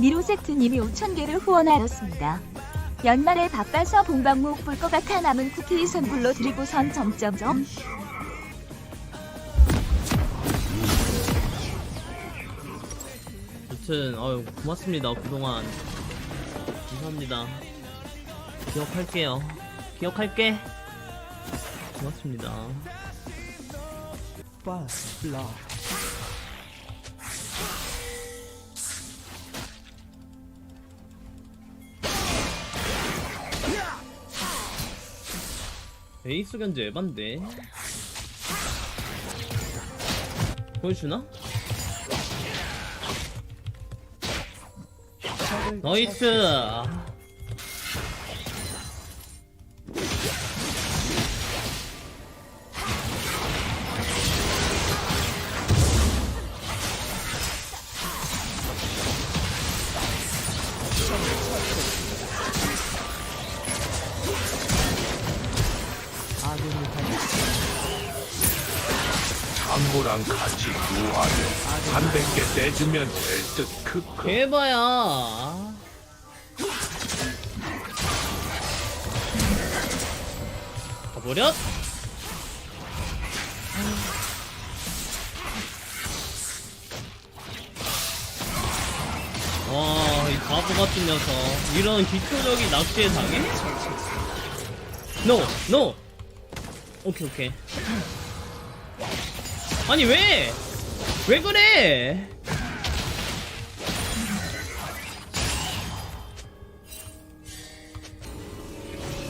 니로세트님이 5,000개를 후원하였습니다. 연말에 바빠서 본방목 볼것 같아 남은 쿠키 선물로 드리고선 점점점. 여튼 아유 고맙습니다 그동안. 감사합니다. 기억할게요. 기억할게. 고맙습니다 에이스 견제 에반데 보여주나? 나이스 장모랑 같이 유하면 300개 떼주면 될 듯 크크 개봐야 가버렸 와 이 바보 같은 녀석 이런 기초적인 낚시에 당해? 노! 노! 오케이 오케이 아니 왜? 왜 그래?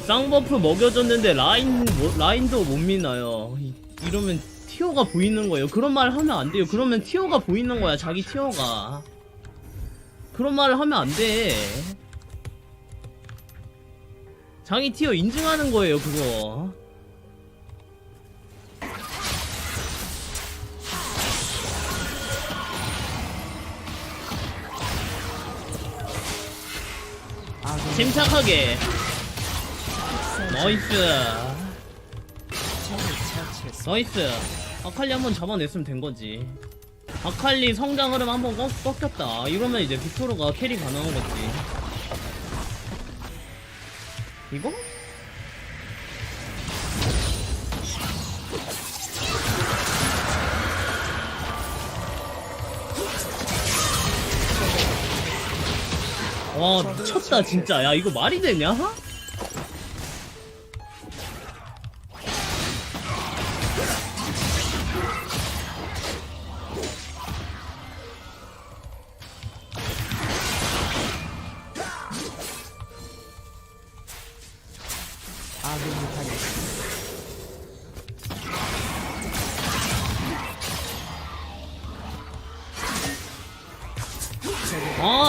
쌍버프 먹여줬는데 라인 뭐- 라인도 못 미나요. 이- 이러면 티어가 보이는 거예요. 그런 말 하면 안 돼요. 그러면 티어가 보이는 거야. 자기 티어가. 그런 말을 하면 안 돼. 자기 티어 인증하는 거예요. 그거. 침착하게. 나이스. 적을 처치했습니다. 나이스 아칼리 한번 잡아냈으면 된거지 아칼리 성장 흐름 한번 꺾, 꺾였다 이러면 이제 빅토르가 캐리 가능한 거지 이거? 와 미쳤다 진짜 야 이거 말이 되냐? 아군이 당했습니다.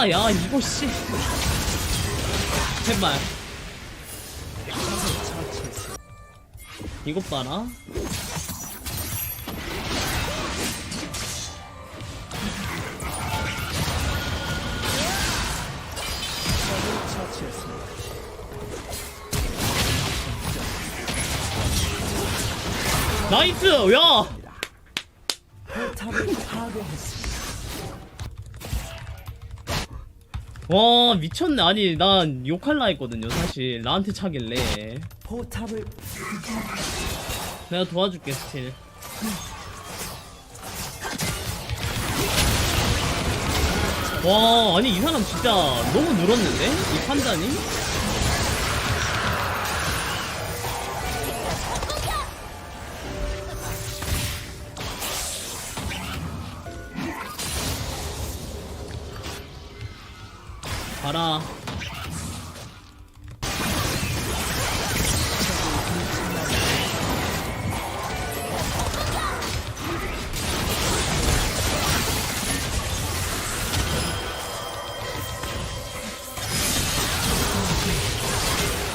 아, 야, 이거 씨. 처치했습니다. 이것 봐라. 나이스! 야! 와, 미쳤네. 아니, 난 욕할라 했거든요, 사실. 나한테 차길래. 포탑을 내가 도와줄게, 스틸. 와, 아니, 이 사람 진짜 너무 늘었는데? 이 판단이? 봐라.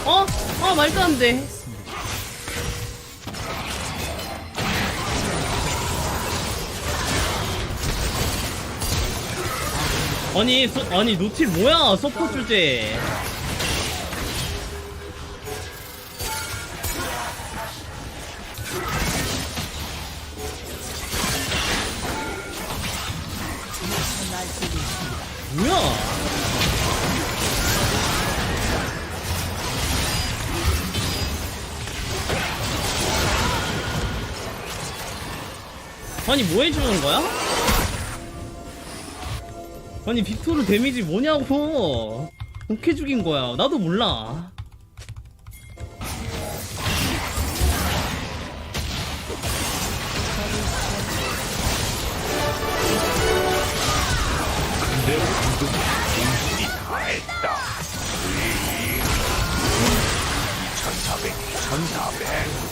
어? 아 말도 안 돼. 아니 소, 아니 노틸 뭐야 서포 주제 뭐야 아니 뭐 해주는 거야? 아니 빅토르 데미지 뭐냐고. 어떻게 죽인 거야. 나도 몰라. 근데 방금 정신이 다 했다 2400 2400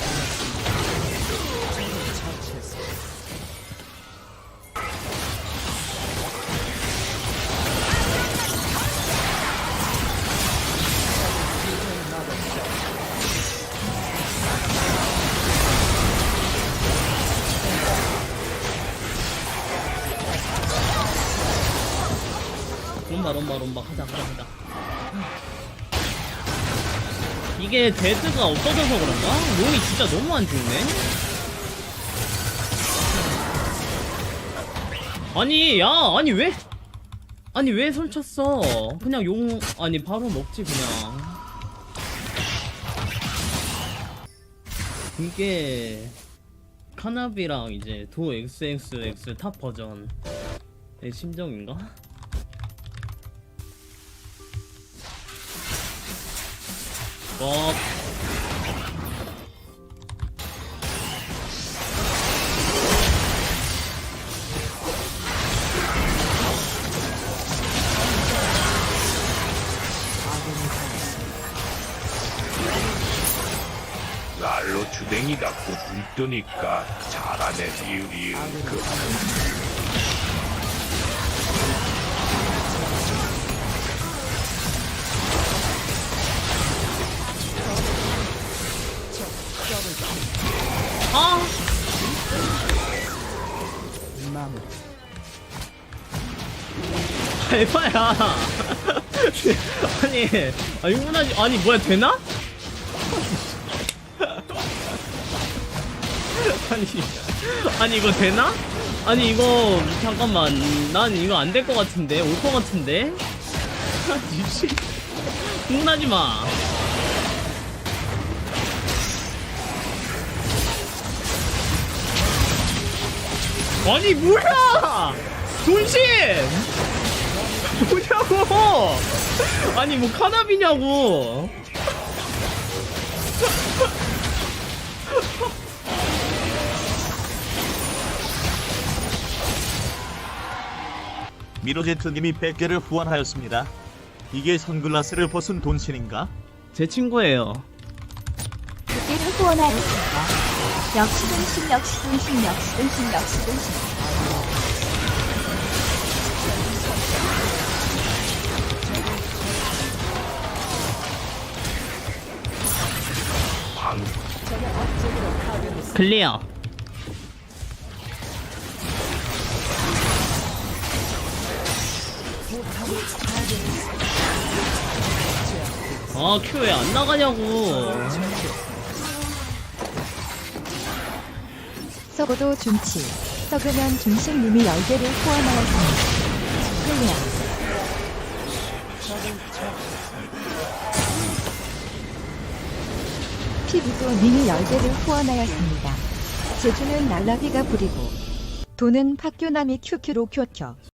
롬바 롬바 롬바. 가자 가자 가자. 이게 데드가 없어져서 그런가? 롱이 진짜 너무 안 죽네? 아니 야 아니 왜? 아니 왜 설쳤어? 그냥 용 아니 바로 먹지 그냥. 이게 카나비랑 이제 도 XXX 탑 버전. 내 심정인가? 와 날로 주댕이 갖고 눈 뜨니까 잘하네 리우 리우 그 아! 마무리. 에바야 아니 아 이거나지 아니 뭐야 되나? 아니 아니 이거 되나? 아니 이거 잠깐만 난 이거 안 될 것 같은데 올 것 같은데 미친 흥분하지 마 아니 뭐야 돈신 뭐냐고 아니 뭐 카나비냐고 미로제트님이 100개를 후원하였습니다. 이게 선글라스를 벗은 돈신인가? 제 친구예요 100개를 후원하였습니다. 역시 동심 역시 동심 역시 동심 역시 클리어. 아 큐 왜 안 나가냐고 썩어도 준치. 썩으면 중식님이 열개를 후원하였습니다. 클리어. 피부도 님이 열개를 후원하였습니다. 제주는 날라비가 부리고 돈은 팍교남이 큐큐로 큐큐.